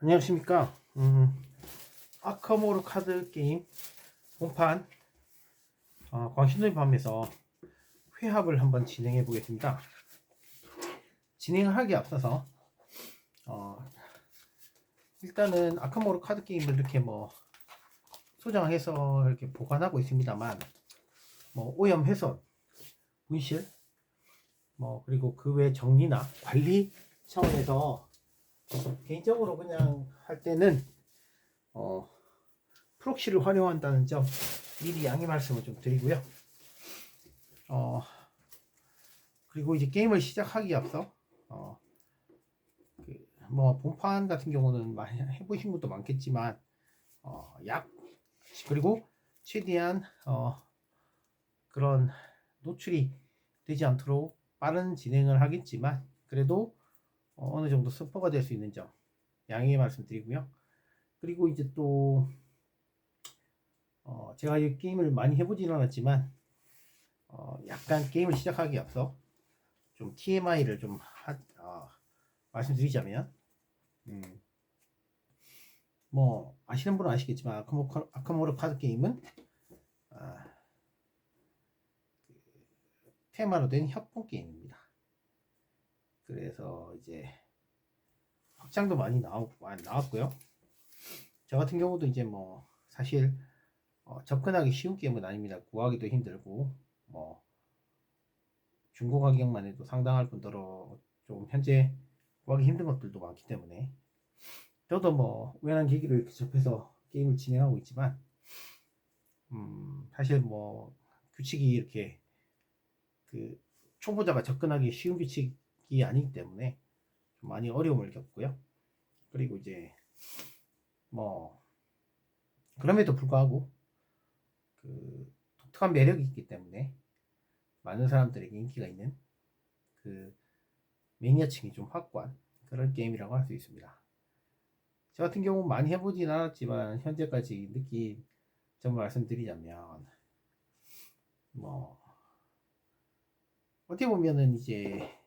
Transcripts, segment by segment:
안녕하십니까. 음, 아카모르 카드 게임 본판 어, 광신도의 밤에서 회합을 한번 진행해 보겠습니다. 진행을 하기 앞서서 어, 일단은 아카모르 카드 게임을 이렇게 뭐 소장해서 이렇게 보관하고 있습니다만 뭐 오염 훼손, 분실, 뭐 그리고 그 외 정리나 관리 차원에서 개인적으로 그냥 할 때는 어, 프록시를 활용한다는 점 미리 양해 말씀을 좀 드리고요. 어, 그리고 이제 게임을 시작하기 앞서 어, 그, 뭐 본판 같은 경우는 많이 해보신 분도 많겠지만 어, 약 그리고 최대한 어, 그런 노출이 되지 않도록 빠른 진행을 하겠지만 그래도 어, 어느 정도 스포가 될 수 있는 점 양해 말씀드리고요. 그리고 이제 또 어, 제가 이 게임을 많이 해보지는 않았지만 어, 약간 게임을 시작하기 앞서 좀 TMI를 좀 하, 어, 말씀드리자면 음, 뭐 아시는 분은 아시겠지만 아카모, 아카모르 카드 게임은 아, 그 테마로 된 협동 게임입니다. 그래서 이제 확장도 많이 나오, 많이 나왔고요. 저 같은 경우도 이제 뭐 사실 어, 접근하기 쉬운 게임은 아닙니다. 구하기도 힘들고 뭐 중고 가격만 해도 상당할 뿐더러 좀 현재 구하기 힘든 것들도 많기 때문에 저도 뭐 우연한 계기로 이렇게 접해서 게임을 진행하고 있지만 음, 사실 뭐 규칙이 이렇게 그 초보자가 접근하기 쉬운 규칙 이 아니기 때문에 좀 많이 어려움을 겪고요. 그리고 이제 뭐 그럼에도 불구하고 그 독특한 매력이 있기 때문에 많은 사람들에게 인기가 있는 그 매니아층이 좀 확고한 그런 게임이라고 할 수 있습니다. 저 같은 경우 많이 해보진 않았지만 현재까지 느낀 점을 말씀드리자면 뭐 어떻게 보면은 이제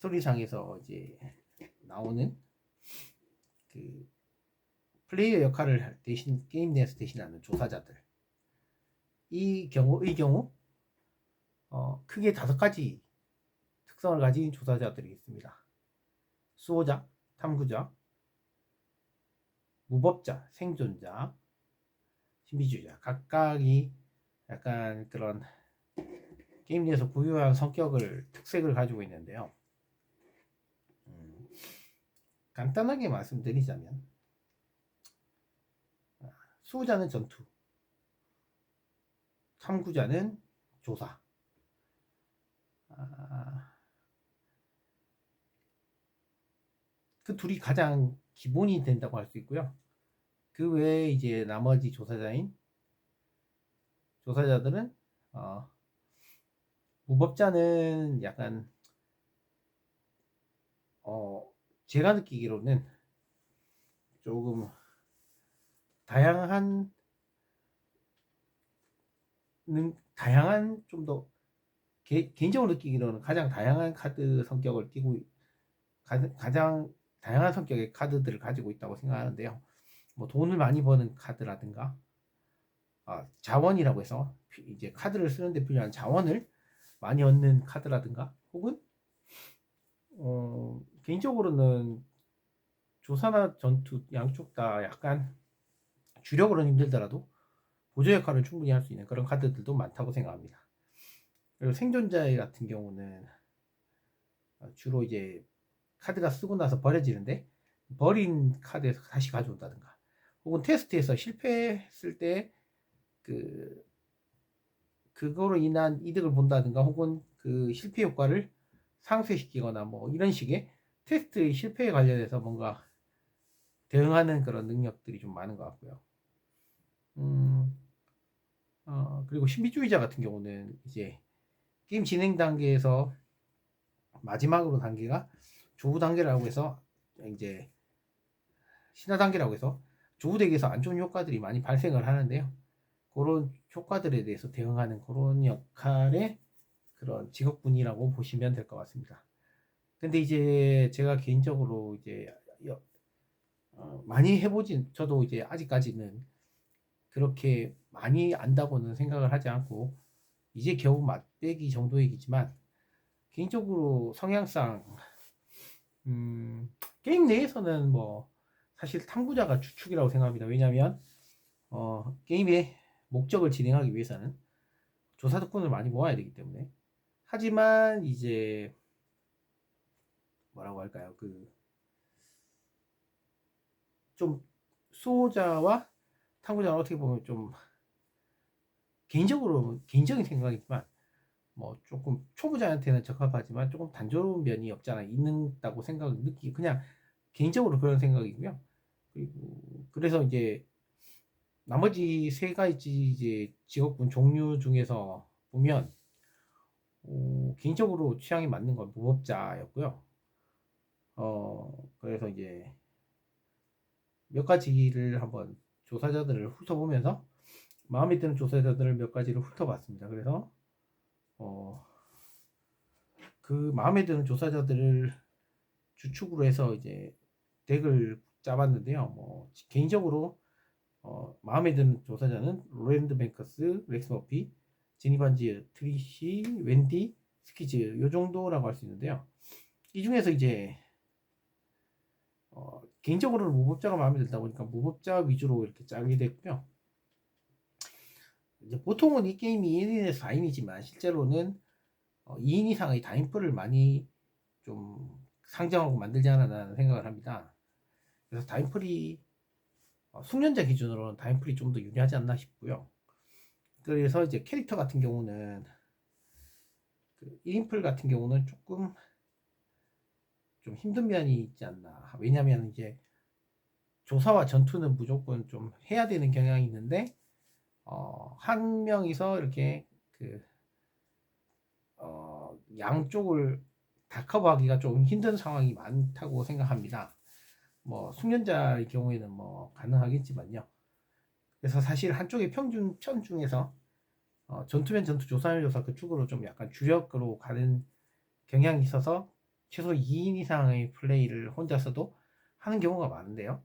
스토리상에서 이제 나오는 그 플레이어 역할을 대신 게임 내에서 대신하는 조사자들 이 경우의 경우 어, 크게 다섯 가지 특성을 가진 조사자들이 있습니다. 수호자, 탐구자, 무법자, 생존자, 신비주의자 각각이 약간 그런 게임 내에서 부유한 성격을 특색을 가지고 있는데요. 음, 간단하게 말씀드리자면 수호자는 전투, 탐구자는 조사, 아, 그 둘이 가장 기본이 된다고 할 수 있고요. 그 외에 이제 나머지 조사자인 조사자들은 어, 무법자는 약간 어 제가 느끼기로는 조금 다양한 는 다양한 좀 더 개인적으로 느끼기로는 가장 다양한 카드 성격을 띠고 가, 가장 다양한 성격의 카드들을 가지고 있다고 생각하는데요. 뭐 돈을 많이 버는 카드라든가 아, 자원이라고 해서 이제 카드를 쓰는데 필요한 자원을 많이 얻는 카드라든가 혹은 어, 개인적으로는 조사나 전투 양쪽 다 약간 주력으로는 힘들더라도 보조 역할을 충분히 할 수 있는 그런 카드들도 많다고 생각합니다. 그리고 생존자 같은 경우는 주로 이제 카드가 쓰고 나서 버려지는데 버린 카드에서 다시 가져온다든가 혹은 테스트에서 실패했을 때 그 그거로 인한 이득을 본다든가 혹은 그 실패 효과를 상쇄시키거나 뭐 이런 식의 테스트의 실패에 관련해서 뭔가 대응하는 그런 능력들이 좀 많은 것 같고요. 음, 어, 그리고 신비주의자 같은 경우는 이제 게임 진행 단계에서 마지막으로 단계가 조후 단계라고 해서 이제 신화 단계라고 해서 조후 덱에서 안 좋은 효과들이 많이 발생을 하는데요. 그런 효과들에 대해서 대응하는 그런 역할의 그런 직업군이라고 보시면 될 것 같습니다. 근데 이제 제가 개인적으로 이제 많이 해보진 저도 이제 아직까지는 그렇게 많이 안다고는 생각을 하지 않고 이제 겨우 맛배기 정도이지만 개인적으로 성향상 음, 게임 내에서는 뭐 사실 탐구자가 주축이라고 생각합니다. 왜냐하면 어, 게임의 목적을 진행하기 위해서는 조사 덕분을 많이 모아야 되기 때문에 하지만 이제 뭐라고 할까요? 그 좀 수호자와 탐구자는 어떻게 보면 좀 개인적으로 개인적인 생각이지만 뭐 조금 초보자한테는 적합하지만 조금 단조로운 면이 없잖아 있는다고 생각을 느끼 그냥 개인적으로 그런 생각이고요. 그리고 그래서 이제 나머지 세 가지 이제 직업군 종류 중에서 보면 어, 개인적으로 취향이 맞는 건 무법자였고요. 어 그래서 이제 몇 가지를 한번 조사자들을 훑어보면서 마음에 드는 조사자들을 몇 가지를 훑어봤습니다. 그래서 어, 그 마음에 드는 조사자들을 주축으로 해서 이제 덱을 짜봤는데요. 뭐 개인적으로 어, 마음에 드는 조사자는 로랜드 뱅커스, 렉스 머피, 제니반지, 트리시, 웬디, 스키즈 요 정도라고 할 수 있는데요. 이 중에서 이제 어, 개인적으로는 무법자가 마음에 들다 보니까 무법자 위주로 이렇게 짜게 됐고요. 이제 보통은 이 게임이 1인에서 4인이지만 실제로는 어, 2인 이상의 다인풀을 많이 좀 상정하고 만들지 않았나 생각을 합니다. 그래서 다인풀이 어, 숙련자 기준으로는 다인풀이 좀 더 유리하지 않나 싶고요. 그래서 이제 캐릭터 같은 경우는 그 1인풀 같은 경우는 조금 좀 힘든 면이 있지 않나. 왜냐면 이제 조사와 전투는 무조건 좀 해야 되는 경향이 있는데 어, 한 명이서 이렇게 그 어, 양쪽을 다 커버하기가 좀 힘든 상황이 많다고 생각합니다. 뭐 숙련자의 경우에는 뭐 가능하겠지만요. 그래서 사실 한쪽의 평균 편 중에서 어, 전투면 전투, 조사면 조사 그쪽으로 좀 약간 주력으로 가는 경향이 있어서 최소 2인 이상의 플레이를 혼자서도 하는 경우가 많은데요.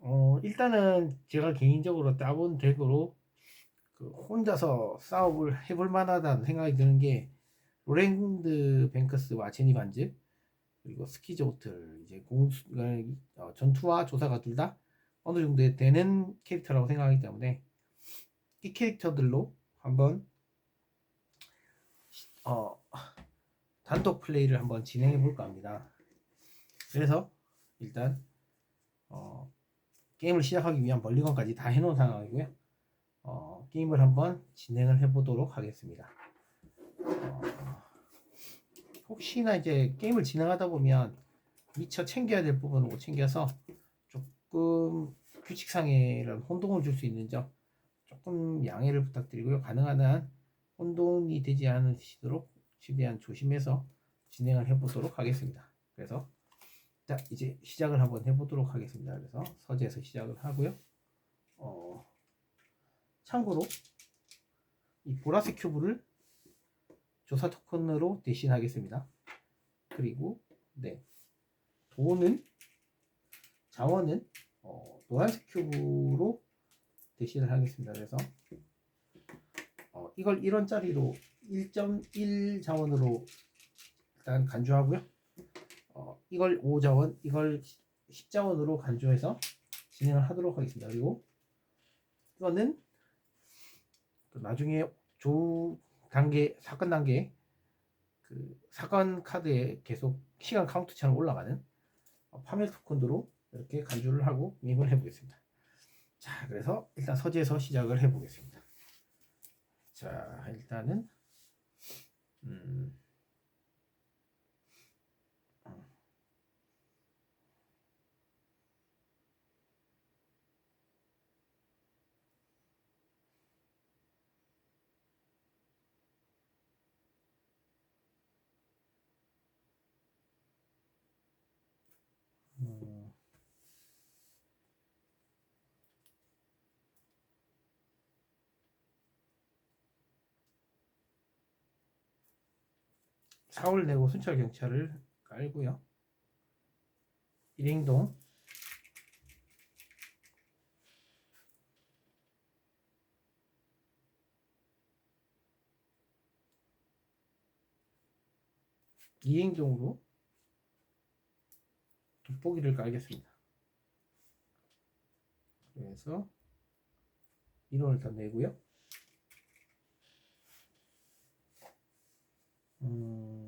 어, 일단은 제가 개인적으로 따본 덱으로 그 혼자서 싸움을 해볼 만하다는 생각이 드는 게 로랭드 뱅크스와 제니 반즈 그리고 스키즈 호틀 이제 공수 어, 전투와 조사가 둘다 어느 정도 되는 캐릭터라고 생각하기 때문에 이 캐릭터들로 한번 어, 단독 플레이를 한번 진행해 볼까 합니다. 그래서 일단 어, 게임을 시작하기 위한 멀리건까지 다 해놓은 상황이고요. 어, 게임을 한번 진행을 해보도록 하겠습니다. 어, 혹시나 이제 게임을 진행하다 보면 미처 챙겨야 될 부분을 못 챙겨서 조금 규칙상의 이런 혼동을 줄 수 있는 점 조금 양해를 부탁드리고요. 가능한 한 혼돈이 되지 않으시도록 최대한 조심해서 진행을 해보도록 하겠습니다. 그래서 자 이제 시작을 한번 해보도록 하겠습니다. 그래서 서재에서 시작을 하고요. 어, 참고로 이 보라색 큐브를 조사 토큰으로 대신하겠습니다. 그리고 네 돈은 자원은 어, 노란색 큐브로 대신을 하겠습니다. 그래서 어, 이걸 1원짜리로 1.1 자원으로 일단 간주하고요. 어, 이걸 5자원, 이걸 10자원으로 간주해서 진행을 하도록 하겠습니다. 그리고 이거는 나중에 조 단계 사건 단계 그 사건 카드에 계속 시간 카운트처럼 올라가는 어, 파멸 토큰으로 이렇게 간주를 하고 게임을 해보겠습니다. 자, 그래서 일단 서재에서 시작을 해보겠습니다. 자, 일단은 음, 음, 사월 내고 순찰 경찰을 깔고요. 1행동 이행동으로 돋보기를 깔겠습니다. 그래서 인원을 다 내고요. 음...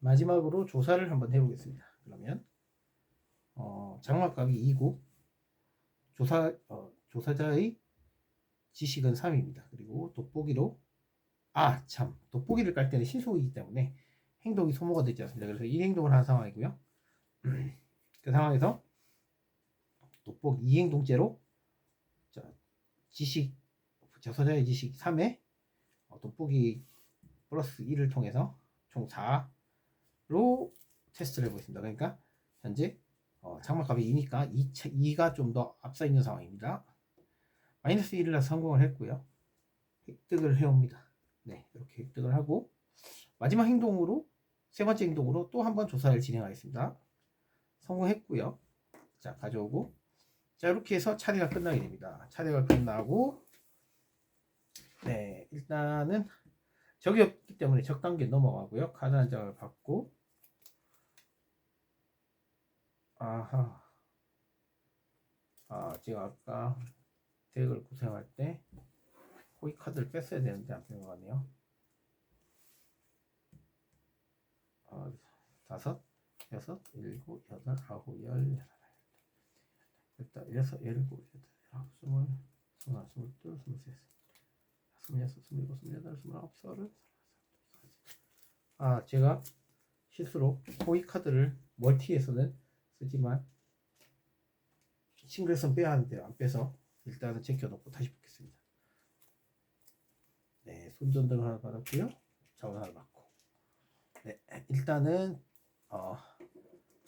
마지막으로 조사를 한번 해보겠습니다. 그러면 어, 장막값이 2고 조사 어, 조사자의 지식은 3입니다. 그리고 돋보기로 아 참 돋보기를 깔 때는 신속이기 때문에 행동이 소모가 되지 않습니다. 그래서 이 행동을 한 상황이고요. 그 상황에서 돋보기 이 행동제로 자, 지식 조사자의 지식 3에 어, 돋보기 플러스 1을 통해서 총 4 로 테스트를 해보겠습니다. 그러니까 현재 어, 장막값이 2니까 2, 2가 좀 더 앞서 있는 상황입니다. 마이너스 1이라 성공을 했고요. 획득을 해옵니다. 네, 이렇게 획득을 하고 마지막 행동으로 세 번째 행동으로 또 한 번 조사를 진행하겠습니다. 성공했고요. 자, 가져오고 자, 이렇게 해서 차례가 끝나게 됩니다. 차례가 끝나고 네, 일단은 적이 없기 때문에 적 단계 넘어가고요. 카드 한 장을 받고 아하 아 제가 아까 덱을 구성할 때 호이 카드를 뺐어야 되는데 안뺀것 같네요. 어, 다섯, 여섯, 일곱, 여덟, 아홉, 열, 일단 여섯, 일곱, 여덟, 아홉, 스물, 스물, 스물둘, 스물셋, 스물여섯, 스물일곱, 스물여덟, 스물아홉, 서른, 아 제가 실수로 호이 카드를 멀티에서는 쓰지만 싱글선 빼야 하는데 안 빼서 일단은 제껴놓고 다시 뽑겠습니다. 네, 손전등 하나 받았고요. 자원 하나 받고. 네, 일단은 어,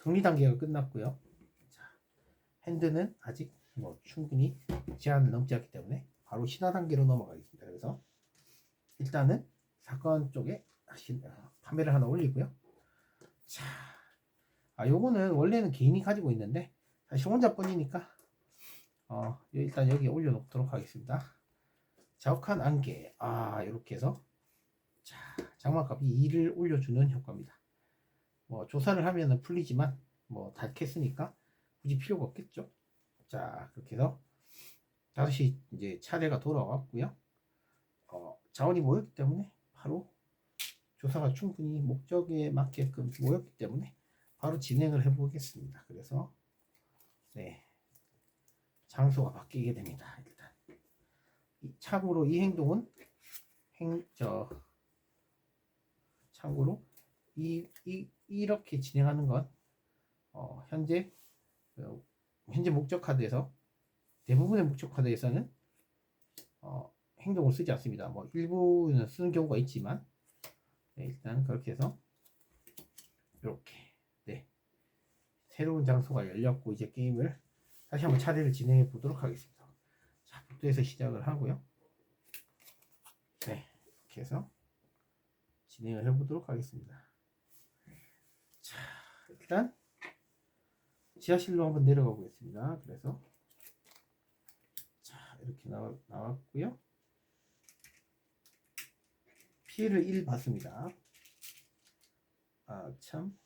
정리 단계가 끝났고요. 자, 핸드는 아직 뭐 충분히 제한을 넘지 않기 때문에 바로 신화 단계로 넘어가겠습니다. 그래서 일단은 사건 쪽에 신- 어, 판매를 하나 올리고요. 자, 아 요거는 원래는 개인이 가지고 있는데 사실 혼자뿐이니까 어 일단 여기 올려놓도록 하겠습니다. 자욱한 안개 아 이렇게 해서 자 장막값이 2를 올려주는 효과입니다. 뭐 조사를 하면은 풀리지만 뭐 다 캤으니까 굳이 필요가 없겠죠. 자 그렇게 해서 다시 이제 차례가 돌아왔고요. 어, 자원이 모였기 때문에 바로 조사가 충분히 목적에 맞게끔 모였기 때문에 바로 진행을 해보겠습니다. 그래서 네 장소가 바뀌게 됩니다. 일단 이- 참고로 이 행동은 행 저 참고로 이, 이 이렇게 진행하는 건 어, 현재 어, 현재 목적 카드에서 대부분의 목적 카드에서는 어, 행동을 쓰지 않습니다. 뭐 일부는 쓰는 경우가 있지만 네, 일단 그렇게 해서 이렇게 네 새로운 장소가 열렸고 이제 게임을 다시 한번 차례를 진행해 보도록 하겠습니다. 자, 북도에서 시작을 하고요. 네, 이렇게 해서 진행을 해보도록 하겠습니다. 자, 일단 지하실로 한번 내려가 보겠습니다. 그래서 자, 이렇게 나와, 나왔고요. 피해를 1 받습니다. 아, 참.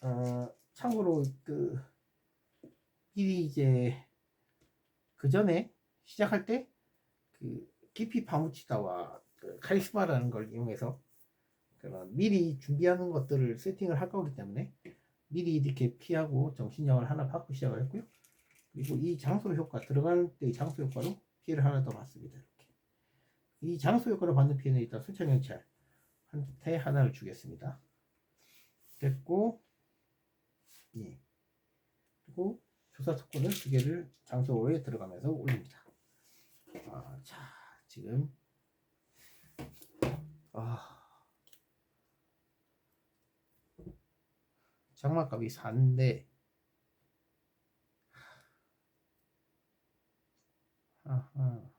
어, 참고로 그 미리 이제 그 전에 시작할 때 그 깊이 파묻히다와 그 카리스마라는 걸 이용해서 그런 미리 준비하는 것들을 세팅을 할 거기 때문에 미리 이렇게 피하고 정신력을 하나 받고 시작을 했고요. 그리고 이 장소 효과 들어갈 때 장소 효과로 피해를 하나 더 받습니다. 이렇게 이 장소 효과를 받는 피해는 일단 순찰 경찰 한테 하나를 주겠습니다. 됐고 예 그리고 조사 특권을 두 개를 장소에 들어가면서 올립니다. 아, 자, 지금 아, 장막값이 4인데 아하.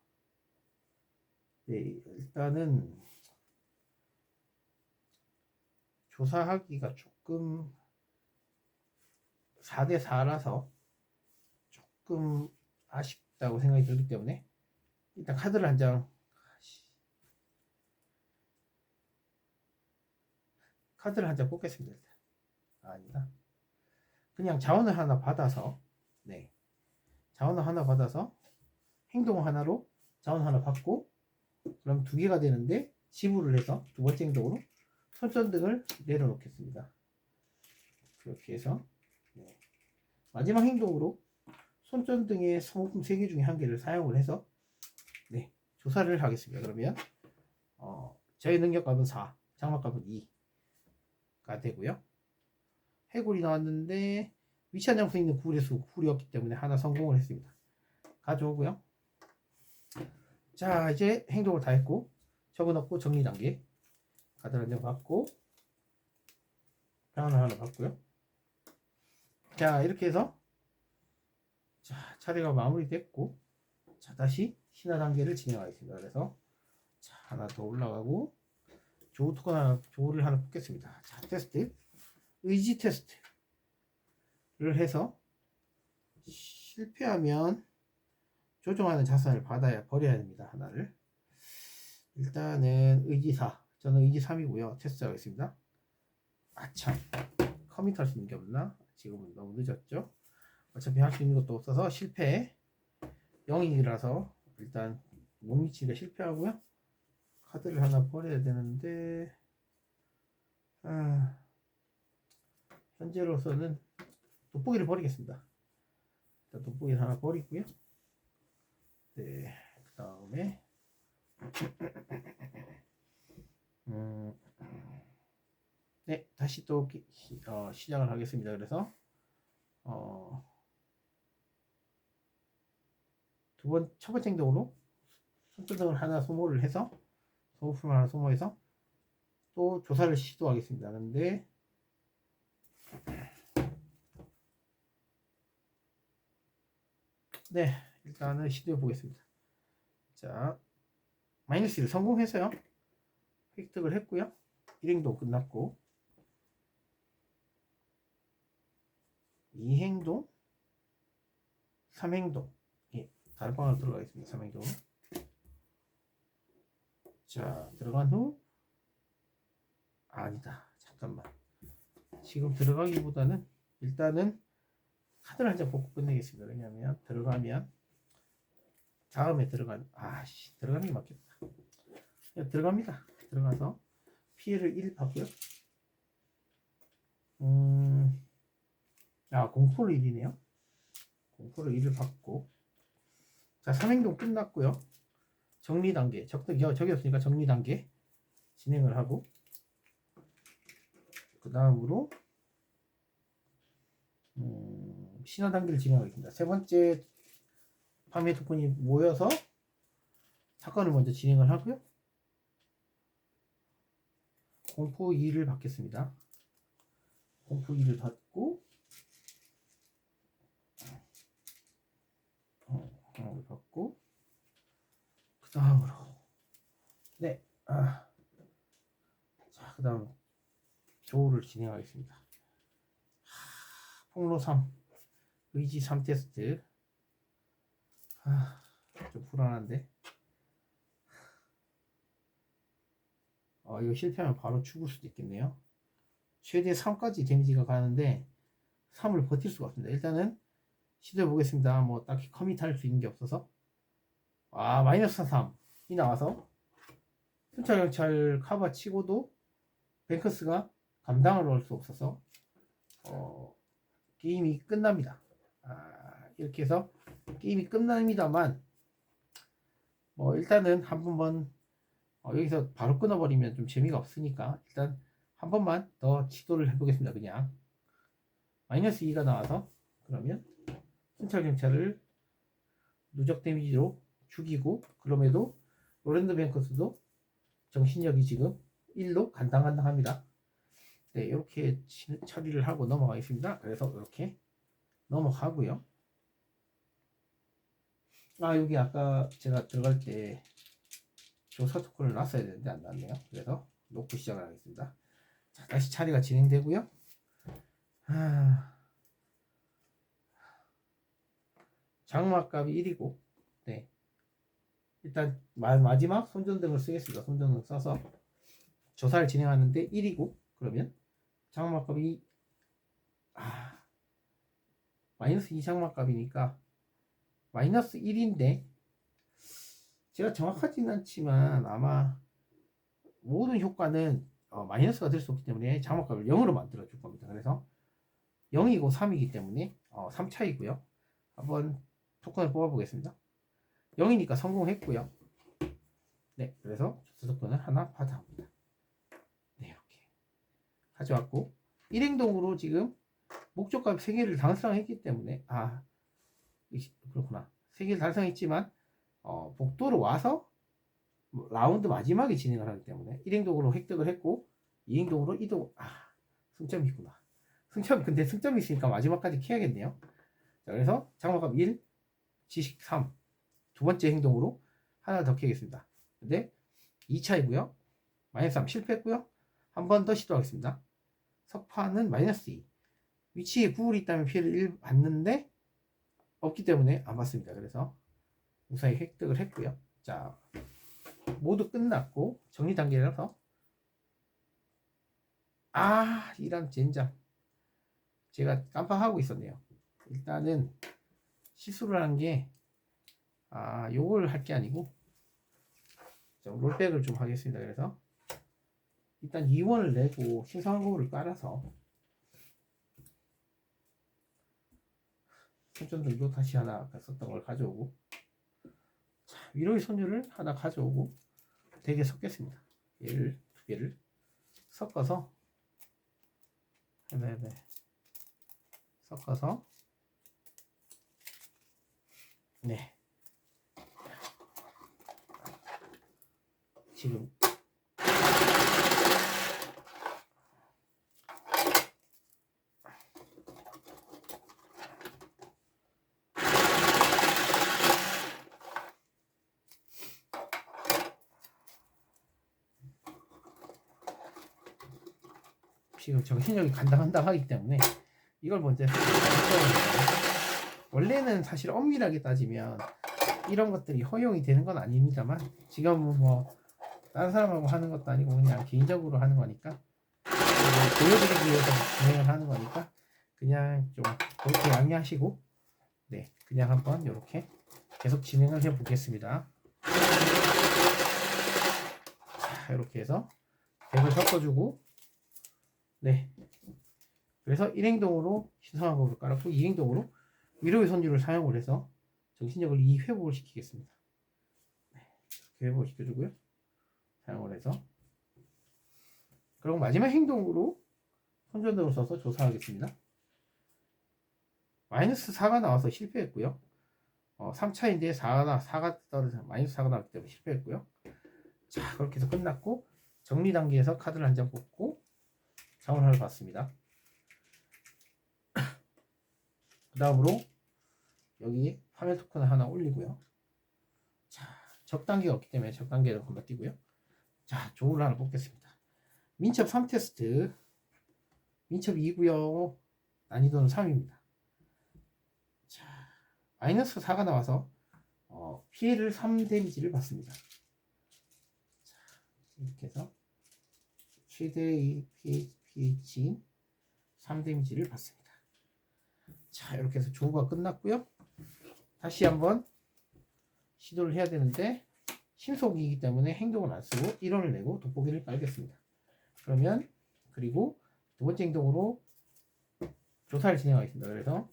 네, 일단은 조사하기가 조금 4대 4라서 조금 아쉽다고 생각이 들기 때문에 일단 카드를 한 장 카드를 한 장 뽑겠습니다. 아, 아니다. 그냥 자원을 하나 받아서 네 자원을 하나 받아서 행동 하나로 자원 하나 받고 그럼 두 개가 되는데 지불을 해서 두 번째 행동으로 손전등을 내려놓겠습니다. 그렇게 해서 네. 마지막 행동으로 손전등의 소모품 3개 중에 한 개를 사용을 해서 네, 조사를 하겠습니다. 그러면 어, 저의 능력값은 4, 장막값은 2가 되고요. 해골이 나왔는데 위치한 장소에 있는 굴의 수 굴이었기 때문에 하나 성공을 했습니다. 가져오고요. 자 이제 행동을 다 했고 적어놓고 정리 단계 장 받고 하나 하나 받고요. 자 이렇게 해서 자 차례가 마무리됐고 자 다시 신화 단계를 진행하겠습니다. 그래서 자 하나 더 올라가고 조우 토큰 하나 조우를 하나 뽑겠습니다. 자 테스트 의지 테스트를 해서 실패하면 조정하는 자산을 받아야 버려야 됩니다. 하나를 일단은 의지사 저는 의지 3이고요. 테스트 하겠습니다. 아참 커밋 할수 있는 게 없나? 지금은 너무 늦었죠. 어차피 할 수 있는 것도 없어서 실패 0이라서 일단 몸미치기가 실패하고요. 카드를 하나 버려야 되는데 아, 현재로서는 돋보기를 버리겠습니다. 일단 돋보기를 하나 버리고요. 네, 그 다음에 음, 네, 다시 또 기- 시, 어, 시작을 하겠습니다. 그래서 어, 두 번, 첫 번째 행동으로 손전등을 하나 소모를 해서 소모품을 하나 소모해서 또 조사를 시도하겠습니다. 근데 네, 일단은 시도해 보겠습니다. 자, 마이너스 1 성공해서요. 획득을 했고요. 1행동 끝났고 2행동 3행동 예, 다른 방으로 들어가겠습니다. 3행동 자, 들어간 후 아니다. 잠깐만. 지금 들어가기보다는 일단은 카드를 한 장 뽑고 끝내겠습니다. 왜냐하면 들어가면 다음에 들어간 아씨 들어가는 게 맞겠다. 그냥 들어갑니다. 들어가서 피해를 1 받고요. 음, 아 공포를 1이네요. 공포를 1을 받고 자 3행동 끝났고요. 정리 단계 적덕 적이 없으니까 정리 단계 진행을 하고 그 다음으로 음, 신화 단계를 진행하겠습니다. 세 번째 파괴 토큰이 모여서 사건을 먼저 진행을 하고요. 공포 2를 받겠습니다. 공포 2를 받고 어, 하나를 받고 그 다음으로 네, 아, 자, 그 다음 조우를 진행하겠습니다. 하, 폭로 3 의지 3 테스트 아, 좀 불안한데. 어, 이거 실패하면 바로 죽을 수도 있겠네요. 최대 3까지 데미지가 가는데 3을 버틸 수가 없습니다. 일단은 시도해 보겠습니다. 뭐 딱히 커밋 할 수 있는 게 없어서. 아, 마이너스 3이 나와서 순찰 경찰 카바 치고도 뱅커스가 감당을 할 수 없어서 어, 게임이 끝납니다. 아, 이렇게 해서 게임이 끝납니다만 뭐 일단은 한 번만 어, 여기서 바로 끊어버리면 좀 재미가 없으니까 일단 한 번만 더 시도를 해보겠습니다 그냥 마이너스 2가 나와서 그러면 순찰 경찰을 누적 데미지로 죽이고 그럼에도 로렌드 뱅커스도 정신력이 지금 1로 간당간당합니다 네 이렇게 처리를 하고 넘어가겠습니다 그래서 이렇게 넘어가고요 아 여기 아까 제가 들어갈 때 조사 토큰을 놨어야 되는데 안 놨네요. 그래서 놓고 시작을 하겠습니다. 자 다시 차례가 진행되고요. 아, 장막값이 1이고 네 일단 마, 마지막 손전등을 쓰겠습니다. 손전등 써서 조사를 진행하는데 1이고 그러면 장막값이 아 마이너스 2 장막값이니까 마이너스 1인데 제가 정확하지는 않지만 아마 모든 효과는 어, 마이너스가 될 수 없기 때문에 장막값을 0으로 만들어 줄 겁니다. 그래서 0이고 3이기 때문에 어, 3차이고요. 한번 토큰을 뽑아 보겠습니다. 0이니까 성공했고요. 네, 그래서 토큰을 하나 받아옵니다. 네, 이렇게 가져왔고 1행동으로 지금 목적값 3개를 달성했기 때문에 아 이- 그렇구나 3개를 달성했지만 어, 복도로 와서 뭐 라운드 마지막에 진행을 하기 때문에 1행동으로 획득을 했고 2행동으로 이동 아 승점이 있구나 승점 근데 승점이 있으니까 마지막까지 캐야겠네요 자 그래서 장마값 1 지식 3 두 번째 행동으로 하나 더 캐겠습니다. 근데 2차이고요. 마이너스 3 실패했고요. 한 번 더 시도하겠습니다. 석파는 마이너스 2 위치에 구울이 있다면 피해를 1 받는데 없기 때문에 안 받습니다. 그래서 무사히 획득을 했고요. 자 모두 끝났고 정리 단계라서. 아 이런 젠장. 제가 깜빡하고 있었네요. 일단은 실수를 한게 아 요걸 할 게 아니고 좀 롤백을 좀 하겠습니다. 그래서 일단 2원을 내고 신성한 거를 깔아서 손전등도 다시 하나 썼던 걸 가져오고 자, 위로의 손유를 하나 가져오고 대게 섞겠습니다. 얘를 두 개를 섞어서 네네. 섞어서 네 지금. 지금 정신력이 간당간당 하기 때문에 이걸 먼저 원래는 사실 엄밀하게 따지면 이런 것들이 허용이 되는 건 아닙니다만 지금은 뭐 다른 사람하고 하는 것도 아니고 그냥 개인적으로 하는 거니까 뭐 보여드리기 위해서 진행을 하는 거니까 그냥 좀 그렇게 양해하시고 네 그냥 한번 이렇게 계속 진행을 해 보겠습니다 자 이렇게 해서 덱을 섞어주고 네. 그래서 1행동으로 신성한 법을 깔았고 2행동으로 위로의 선율을 사용을 해서 정신력을 2 회복을 시키겠습니다. 네. 이렇게 회복을 시켜주고요. 사용을 해서 그리고 마지막 행동으로 손전등을 써서 조사하겠습니다. 마이너스 4가 나와서 실패했고요. 어, 3차인데 4가, 4가 떨어져 마이너스 4가 나왔기 때문에 실패했고요. 자, 그렇게 해서 끝났고 정리 단계에서 카드를 한 장 뽑고 자원화를 받습니다. 그 다음으로 여기 화면 토큰을 하나 올리고요. 자, 적 단계가 없기 때문에 적 단계를 건너뛰고요. 자, 조우를 하나 뽑겠습니다. 민첩 3 테스트. 민첩 2고요. 난이도는 3입니다. 자, 마이너스 4가 나와서 어, 피해를 3 데미지를 받습니다. 자, 이렇게 해서 최대의 pH 3 데미지를 받습니다. 자 이렇게 해서 조우가 끝났고요. 다시 한번 시도를 해야 되는데 신속이기 때문에 행동을 안 쓰고 1원을 내고 돋보기를 깔겠습니다. 그러면 그리고 두 번째 행동으로 조사를 진행하겠습니다. 그래서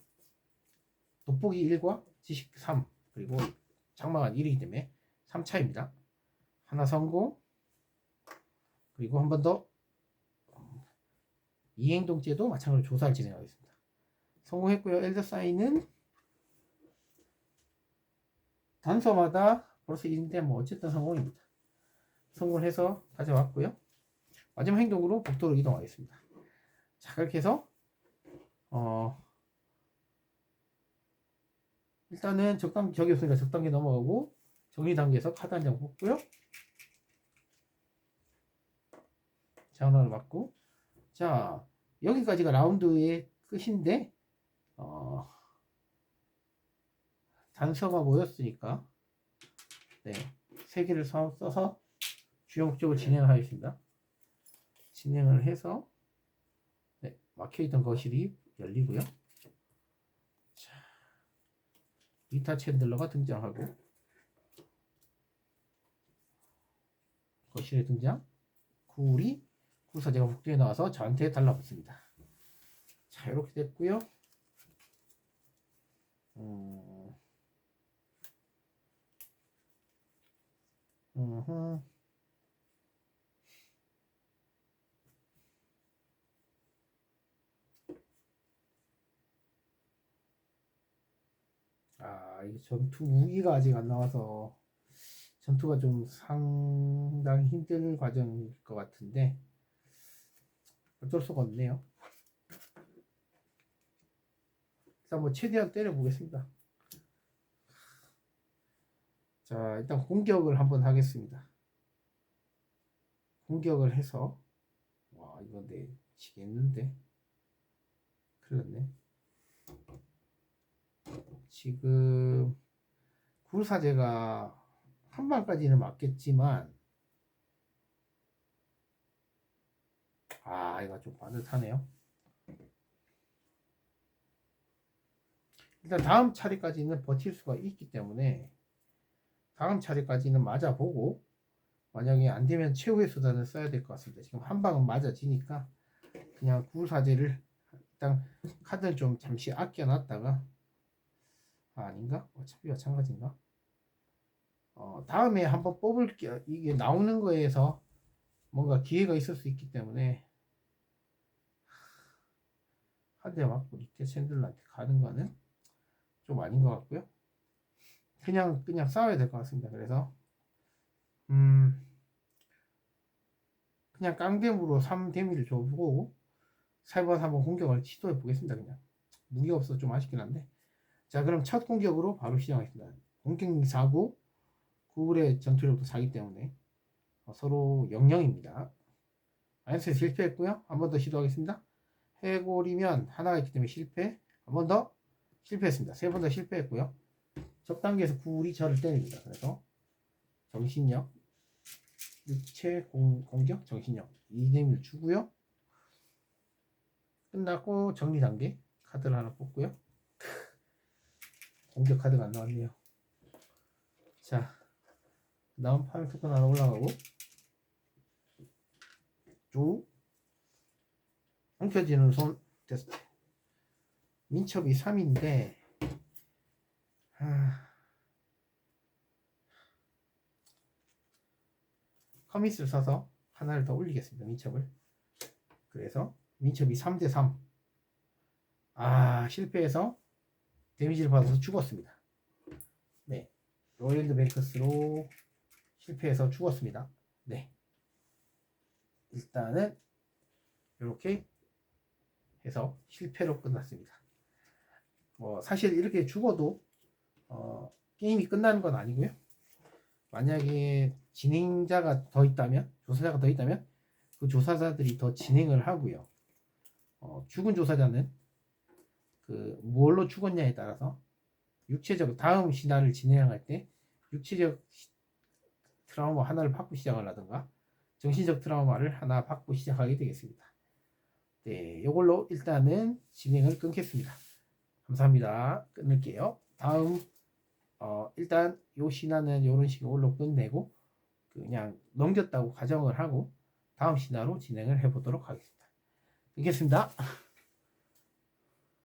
돋보기 1과 지식 3 그리고 장마가 1이기 때문에 3차입니다. 하나 성공 그리고 한 번 더 이행동제도 마찬가지로 조사를 진행하겠습니다. 성공했고요. 엘더 사인은 단서마다 플러스 1인데 뭐 어쨌든 성공입니다. 성공을 해서 가져왔고요. 마지막 행동으로 복도로 이동하겠습니다. 자 그렇게 해서 어 일단은 적당 적이 없으니까 적당계 넘어가고 정리 단계에서 카드 한 장 뽑고요. 전화를 받고 자 여기까지가 라운드의 끝인데 어, 단서가 모였으니까 네, 세 개를 써, 써서 주요 목적을 진행하겠습니다. 진행을 해서 막혀있던 거실이 열리고요. 자, 리타 챈들러가 등장하고 거실에 등장 굴이 굴사제가 복도에 나와서 저한테 달라붙습니다. 자 이렇게 됐고요. 음, 음흠. 아, 이 전투 무기가 아직 안 나와서 전투가 좀 상당히 힘든 과정일 것 같은데 어쩔 수가 없네요. 일단 뭐 최대한 때려 보겠습니다. 자, 일단 공격을 한번 하겠습니다. 공격을 해서 와, 이거 내 지겠는데. 큰일 났네. 지금 구사제가 한 방까지는 맞겠지만 아 이거 좀 빠듯하네요 일단 다음 차례까지는 버틸 수가 있기 때문에 다음 차례까지는 맞아보고 만약에 안 되면 최후의 수단을 써야 될 것 같습니다 지금 한 방은 맞아지니까 그냥 구사제를 일단 카드를 좀 잠시 아껴놨다가 아, 아닌가? 어차피 마찬가지인가? 어, 다음에 한번 뽑을 게 이게 나오는 거에서 뭔가 기회가 있을 수 있기 때문에 한 대 맞고 리테 챈들한테 가는 거는 좀 아닌 것 같고요. 그냥 그냥 싸워야 될 것 같습니다. 그래서 음 그냥 깡댐으로 3데미를 줘보고 3번 한번 공격을 시도해 보겠습니다. 그냥 무기 없어서 좀 아쉽긴 한데 자 그럼 첫 공격으로 바로 시작하겠습니다. 공격력 4고 구글의 전투력도 4기 때문에 어, 서로 0영입니다. 마이너스 실패했고요. 한 번 더 시도하겠습니다. 해골이면 하나가 있기 때문에 실패. 한 번 더 실패했습니다. 세 번 더 실패했고요. 첫 단계에서 구울이 저를 때립니다. 그래서 정신력, 육체 공, 공격, 정신력 2댐을 주고요. 끝났고 정리 단계 카드를 하나 뽑고요. 공격 카드가 안 나왔네요. 자, 다음 파일 토큰 하나 올라가고 쭉 엉켜지는 손 테스트 민첩이 3인데 아... 커밋을 써서 하나를 더 올리겠습니다 민첩을 그래서 민첩이 3대 3 아 실패해서 데미지를 받아서 죽었습니다 네 로일드 베이커스로 실패해서 죽었습니다. 네. 일단은 이렇게 해서 실패로 끝났습니다. 뭐 사실 이렇게 죽어도 어, 게임이 끝나는 건 아니고요. 만약에 진행자가 더 있다면 조사자가 더 있다면 그 조사자들이 더 진행을 하고요. 어, 죽은 조사자는 그 뭘로 죽었냐에 따라서 육체적 다음 신화를 진행할 때 육체적 트라우마 하나를 받고 시작을 하든가 정신적 트라우마를 하나 받고 시작하게 되겠습니다. 네, 이걸로 일단은 진행을 끊겠습니다. 감사합니다. 끊을게요. 다음 어, 일단 요 신화는 이런 식으로 끝내고 그냥 넘겼다고 가정을 하고 다음 신화로 진행을 해보도록 하겠습니다. 끊겠습니다.